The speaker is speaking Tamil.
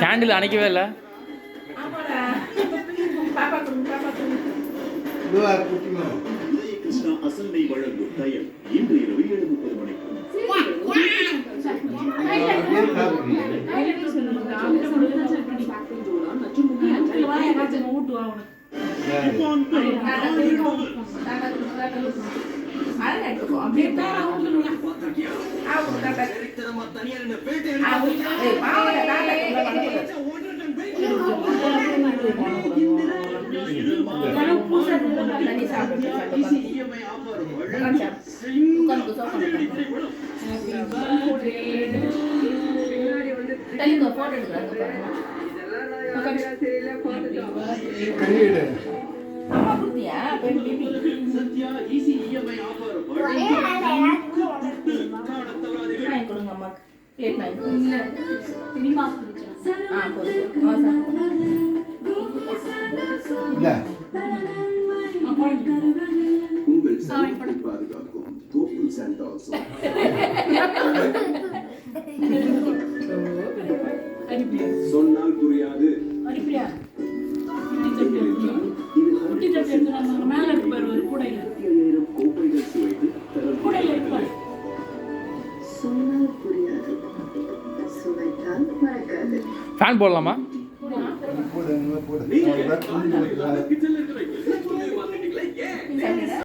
கேண்டில் அணைக்கவே இல்லை. ஆமாடா வழங்கும் தயல் இன்று இரவு ஏழு முப்பது மணிக்கு அப்படியே சத்யா ஈஸி இஎம்ஐ ஆஃபர் இல்ல. உங்கள் சருமத்தை பாதுகாக்கும் கோகுல் சாண்டால்ஸ் சொன்னால் புரியாது. இது ஐயாயிரம் கோப்பைகள் ஃபேன் போடலாமா? போடுங்க போடுங்க